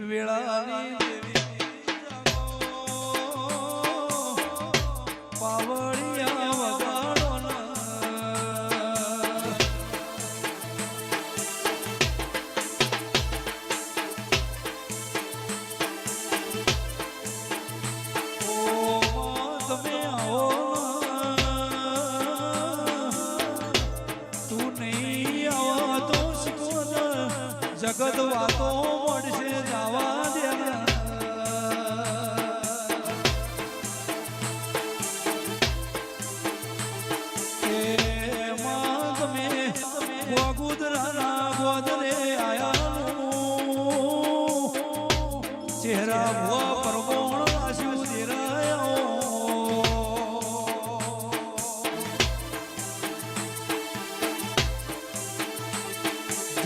વેળાની જગત વાતો મળશે જવા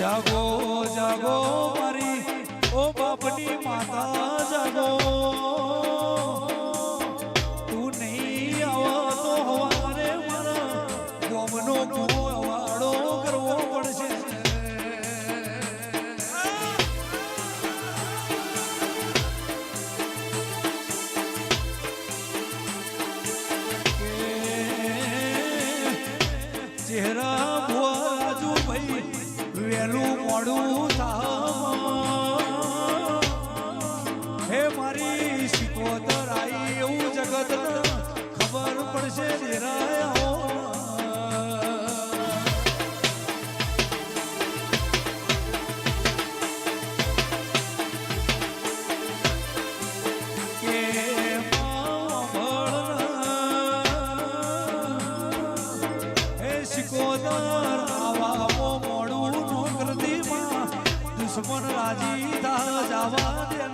જાગો જાગો મારી. ઓ બાપની માતા જાગો. વેલું મોડું હે મારી શીખોતર આઈ એવું જગત. ખબર પડશે દેરાયા થા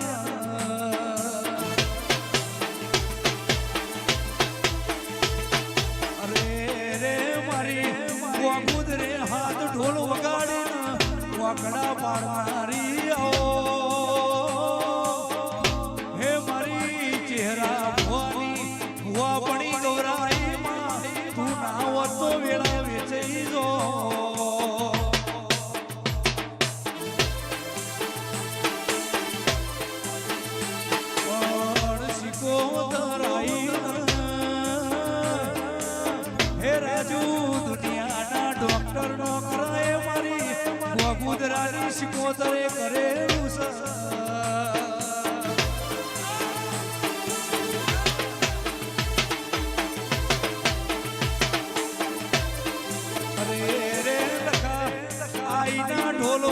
ગોગુદરાની સિકોતરે કરેલું ઢોલ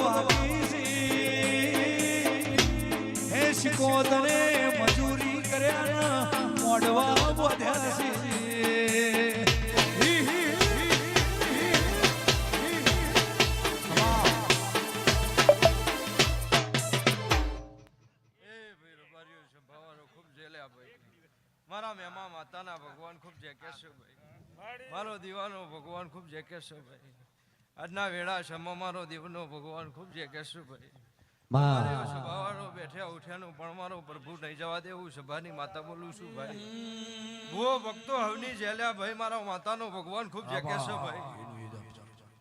હે શિકોતરે મજૂરી કર્યા મોડવા બોધ્યા છે. મારા મેમા માતાના ભગવાન ખૂબ જે છે ભાઈ. મારો દીવાનો ભગવાન ખૂબ જે છે ભાઈ. આજના વેળા સમો મારો દીવનો ભગવાન ખૂબ જે છે ભાઈ. મારે. માં સભાવાળો બેઠ્યા ઉઠ્યાનું પણ મારો પ્રભુ નહીં જવા દેવું સભાની માતા બોલું છું ભાઈ. ભૂવો ભક્તો હવની જેલ્યા ભાઈ મારા માતાનો ભગવાન ખૂબ જેકે છે ભાઈ.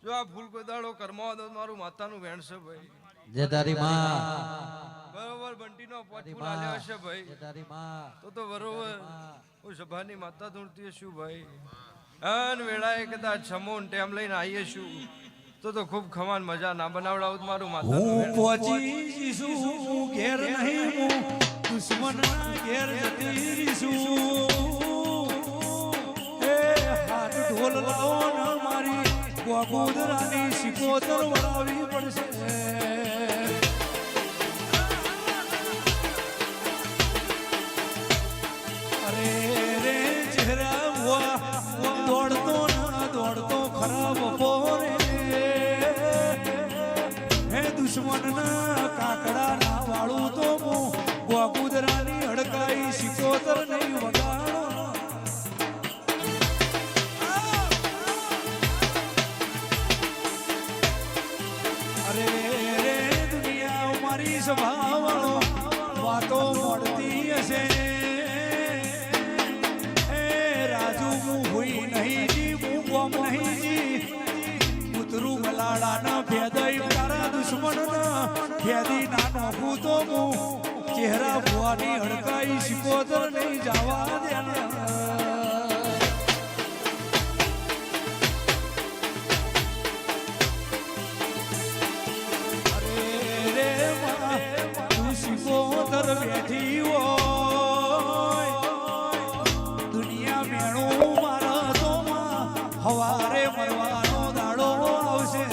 જો આ ફૂલ દો તો મારું માતાનું વેણ છે ભાઈ. જય તારી માં. બરોબર બંટીનો પોચ તારી ફૂલ આલ્યો હશે ભાઈ. તારી માં તો તો બરોબર. હું સભાની માતા ધૂણતી છું ભાઈ. અન વેળાએ કદાચ છમોન ટેમ લઈને આવીએ છું. તો તો ખૂબ ખમાન મજા ના બનાવડાવું મારું માતા હું પહોંચી જીશું ઘેર નહીં હું. દુશ્મનના ઘેર જતી રહીશું એ હાથ ઢોલ લાવો ને મારી ગોગોદરાની સિકોતર વળાવવી પડશે. હે દુશ્મનના કાકડા વાળું તો હું હડકાઈ સિકોતર નહીં અરે દુનિયા મારી સ્વભાવ વાતો મળતી હશે. ગોમ નહીં. કૂતરું ગલાડા ના ભેદઈ તારા દુશ્મન ખેદી નાનો હું તો હું ચહેરા ભુવાની હડકાઈ શિકોતર નહીં જવા દેના. અરે રે માં, તું શિકોતર બેઠી હોય. દુનિયા મેણું મારા તો માં હવારે મરવાનો દાડો આવશે.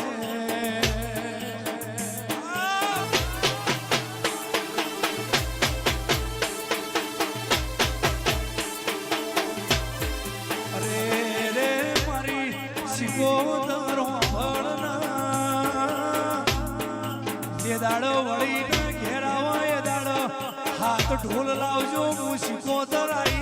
અરે રે મારી શિકોતર ફળના જે દાડો વળીને ઘેરાવા એ દાડો હાથ ઢોલ લાવજો, હું શીખો આઈ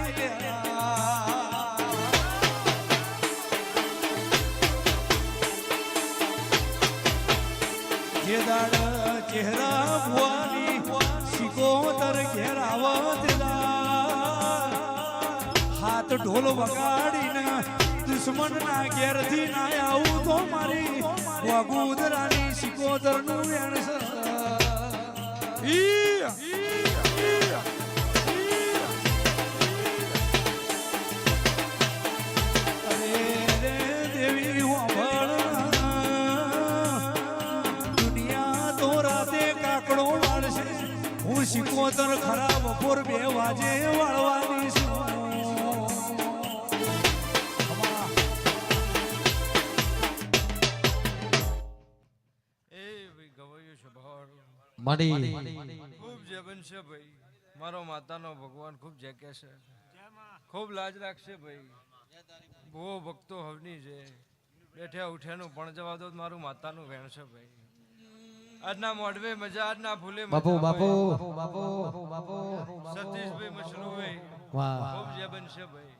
હાથ ઢોલ વગાડીને દુશ્મન ના ઘેરથી ના આવું તો મારી વગુદરાની શિકોતરનું વેણ છે. ઈ! અરે રે દેવી હોંભળ. દુનિયા તો રાતે કાકડો વાળશે હું શિકોતર ખરાબ બપોર બે વાજે વાળવાની છું મણી ખૂબ જે બનશે ભાઈ. મારો માતાનો ભગવાન ખૂબ જેકે છે ખૂબ લાજ રાખશે ભાઈ. બહુ ભક્તો હવની છે. બેઠ્યા ઉઠ્યાનું પણ જવા દો મારું માતાનું વેણ છે ભાઈ. આજના મોડવે મજા આજના ફૂલે મજા બાપુ બાપુ. બાપુ બાપુ સતીશભાઈ મશરૂભાઈ ખૂબ જે બનશે ભાઈ.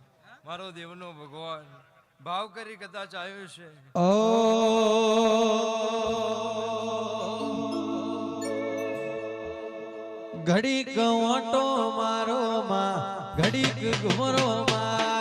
મારો દેવનો ભગવાન. ભાવ કરી કદાચ આવ્યો છે. ઓ. ઘડીક વાંટો મારો માં ઘડીક ઘુમરો માં